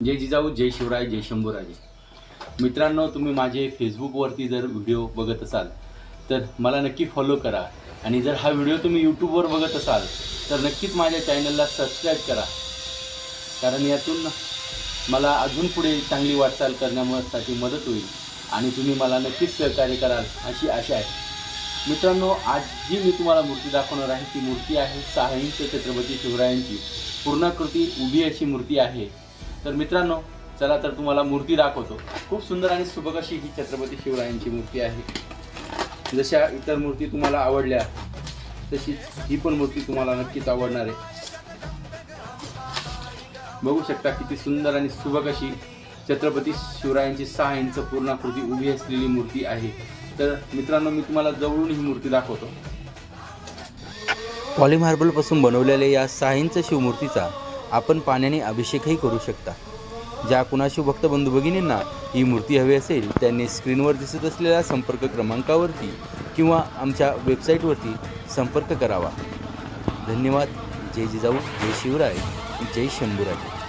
जय जिजाऊ जय शिवराय जय शंभूराजे. मित्रांनो तुम्ही माझे फेसबुकवरती जर व्हिडिओ बघत असाल तर मला नक्की फॉलो करा. आणि जर हा व्हिडिओ तुम्ही यूट्यूबवर बघत असाल तर नक्कीच माझ्या चॅनलला सबस्क्राईब करा. कारण यातून मला अजून पुढे चांगली वाटचाल करण्यासाठी मदत होईल आणि तुम्ही मला नक्कीच सहकार्य कराल अशी आशा आहे. मित्रांनो आज जी मी तुम्हाला मूर्ती दाखवणार आहे ती मूर्ती आहे सहा इंच छत्रपती शिवरायांची. पूर्णाकृती उभी अशी मूर्ती आहे. तर मित्रांनो चला तर तुम्हाला मूर्ती दाखवतो. खूप सुंदर आणि सुबक अशी ही छत्रपती शिवरायांची मूर्ती आहे. जशा इतर मूर्ती तुम्हाला आवडल्या तशीच ही पण मूर्ती तुम्हाला नक्कीच आवडणार आहे. बघू शकता किती सुंदर आणि सुबक अशी छत्रपती शिवरायांची सहा इंच पूर्णाकृती उभी असलेली मूर्ती आहे. तर मित्रांनो मी तुम्हाला जवळून ही मूर्ती दाखवतो. पॉलिमार्बलपासून बनवलेल्या या सहा इंच शिवमूर्तीचा आपण पाण्याने अभिषेकही करू शकता. ज्या कुणाशी भक्त बंधू भगिनींना ही मूर्ती हवी असेल त्यांनी स्क्रीनवर दिसत असलेल्या संपर्क क्रमांकावरती किंवा आमच्या वेबसाईटवरती संपर्क करावा. धन्यवाद. जय जिजाऊ जय शिवराय जय शंभूराय.